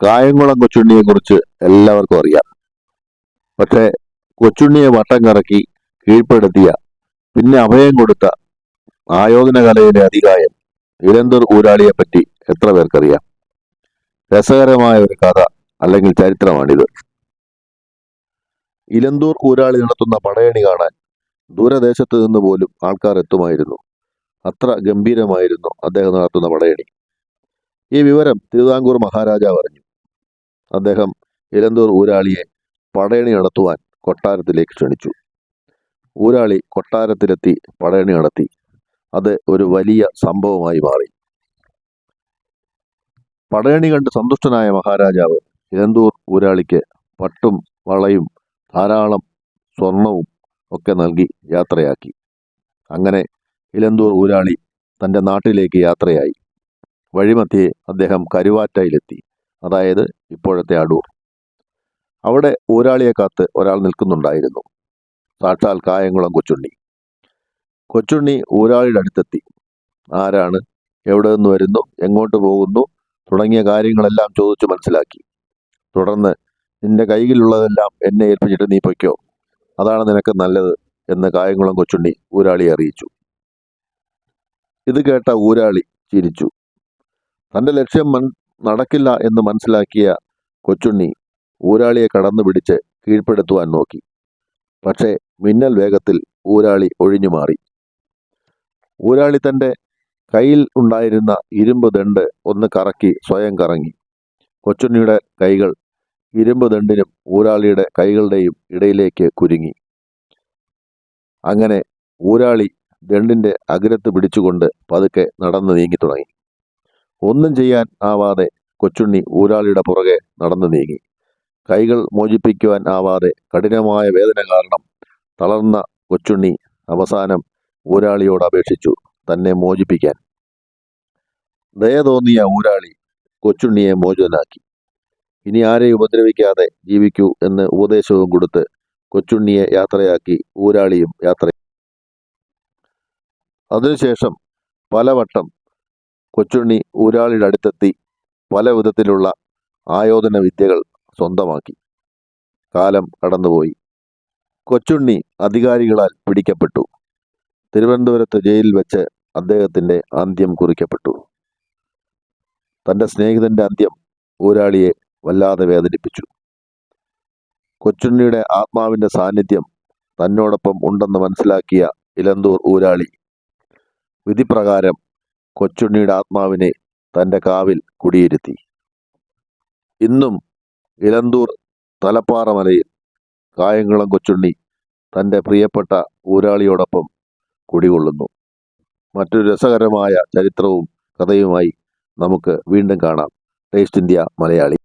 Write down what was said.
കായംകുളം കൊച്ചുണ്ണിയെ കുറിച്ച് എല്ലാവർക്കും അറിയാം. പക്ഷേ കൊച്ചുണ്ണിയെ വട്ടം കറക്കി കീഴ്പ്പെടുത്തിയ പിന്നെ അഭയം കൊടുത്ത ആയോധന കലയിലെ അധികായൻ ഇലന്തൂർ ഊരാളിയെ പറ്റി എത്ര പേർക്കറിയാം? രസകരമായ ഒരു കഥ അല്ലെങ്കിൽ ചരിത്രമാണിത്. ഇലന്തൂർ ഊരാളി നടത്തുന്ന പടയണി കാണാൻ ദൂരദേശത്ത് നിന്ന് പോലും ആൾക്കാർ എത്തുമായിരുന്നു. അത്ര ഗംഭീരമായിരുന്നു അദ്ദേഹം നടത്തുന്ന പടയണി. ഈ വിവരം തിരുവിതാംകൂർ മഹാരാജാവ് അറിഞ്ഞു. അദ്ദേഹം ഇലന്തൂർ ഊരാളിയെ പടയണി നടത്തുവാൻ കൊട്ടാരത്തിലേക്ക് ക്ഷണിച്ചു. ഊരാളി കൊട്ടാരത്തിലെത്തി പടയണി നടത്തി. അത് ഒരു വലിയ സംഭവമായി മാറി. പടയണി കണ്ട് സന്തുഷ്ടനായ മഹാരാജാവ് ഇലന്തൂർ ഊരാളിക്ക് പട്ടും വളയും ധാരാളം സ്വർണവും ഒക്കെ നൽകി യാത്രയാക്കി. അങ്ങനെ ഇലന്തൂർ ഊരാളി തന്റെ നാട്ടിലേക്ക് യാത്രയായി. വഴിമധ്യേ അദ്ദേഹം കരുവാറ്റയിലെത്തി. അതായത് ഇപ്പോഴത്തെ അടൂർ. അവിടെ ഊരാളിയെ കാത്ത് ഒരാൾ നിൽക്കുന്നുണ്ടായിരുന്നു. സാക്ഷാൽ കായംകുളം കൊച്ചുണ്ണി. കൊച്ചുണ്ണി ഊരാളിയുടെ അടുത്തെത്തി. ആരാണ്? എവിടെ നിന്ന് വരുന്നു? എങ്ങോട്ട് പോകുന്നു? തുടങ്ങിയ കാര്യങ്ങളെല്ലാം ചോദിച്ചു മനസ്സിലാക്കി. തുടർന്ന് നിന്റെ കയ്യിലുള്ളതെല്ലാം എന്നെ ഏൽപ്പിച്ചിട്ട് നീ പൊയ്ക്കോ. അതാണ് നിനക്ക് നല്ലത് എന്ന് കായംകുളം കൊച്ചുണ്ണി ഊരാളിയെ അറിയിച്ചു. ഇത് കേട്ട ഊരാളി ചിരിച്ചു. തന്റെ ലക്ഷ്യം നടക്കില്ല എന്ന് മനസ്സിലാക്കിയ കൊച്ചുണ്ണി ഊരാളിയെ കടന്നു പിടിച്ച് കീഴ്പ്പെടുത്തുവാൻ നോക്കി. പക്ഷേ മിന്നൽ വേഗത്തിൽ ഊരാളി ഒഴിഞ്ഞു മാറി. ഊരാളി തന്റെ കയ്യിൽ ഉണ്ടായിരുന്ന ഇരുമ്പ് ദണ്ട് ഒന്ന് കറക്കി സ്വയം കറങ്ങി. കൊച്ചുണ്ണിയുടെ കൈകൾ ഇരുമ്പ് ദണ്ടിനും ഊരാളിയുടെ കൈകളുടെയും ഇടയിലേക്ക് കുരുങ്ങി. അങ്ങനെ ഊരാളി ദണ്ടിന്റെ അഗ്രത്ത് പിടിച്ചുകൊണ്ട് പതുക്കെ നടന്നു നീങ്ങി തുടങ്ങി. ഒന്നും ചെയ്യാൻ ആവാതെ കൊച്ചുണ്ണി ഊരാളിയുടെ പുറകെ നടന്നു നീങ്ങി. കൈകൾ മോചിപ്പിക്കുവാൻ ആവാതെ കഠിനമായ വേദന കാരണം തളർന്ന കൊച്ചുണ്ണി അവസാനം ഊരാളിയോട് അപേക്ഷിച്ചു തന്നെ മോചിപ്പിക്കാൻ. ദയ തോന്നിയ ഊരാളി കൊച്ചുണ്ണിയെ മോചിതനാക്കി. ഇനി ആരെയും ഉപദ്രവിക്കാതെ ജീവിക്കൂ എന്ന് ഉപദേശവും കൊടുത്ത് കൊച്ചുണ്ണിയെ യാത്രയാക്കി ഊരാളിയും യാത്ര അതിനുശേഷം പലവട്ടം കൊച്ചുണ്ണി ഊരാളിയുടെ അടുത്തെത്തി പല വിധത്തിലുള്ള ആയോധന വിദ്യകൾ സ്വന്തമാക്കി. കാലം കടന്നുപോയി. കൊച്ചുണ്ണി അധികാരികളാൽ പിടിക്കപ്പെട്ടു. തിരുവനന്തപുരത്ത് ജയിലിൽ വെച്ച് അദ്ദേഹത്തിന്റെ അന്ത്യം കുറിക്കപ്പെട്ടു. തന്റെ സ്നേഹിതന്റെ അന്ത്യം ഊരാളിയെ വല്ലാതെ വേദനിപ്പിച്ചു. കൊച്ചുണ്ണിയുടെ ആത്മാവിന്റെ സാന്നിധ്യം തന്നോടൊപ്പം ഉണ്ടെന്ന് മനസ്സിലാക്കിയ ഇലന്തൂർ ഊരാളി വിധിപ്രകാരം കൊച്ചുണ്ണിയുടെ ആത്മാവിനെ തന്റെ കാവിൽ കുടിയിരുത്തി. ഇന്നും ഇലന്തൂർ തലപ്പാറ മലയിൽ കായംകുളം കൊച്ചുണ്ണി തന്റെ പ്രിയപ്പെട്ട ഊരാളിയോടൊപ്പം കുടികൊള്ളുന്നു. മറ്റൊരു രസകരമായ ചരിത്രവും കഥയുമായി നമുക്ക് വീണ്ടും കാണാം. Taste India Malayali.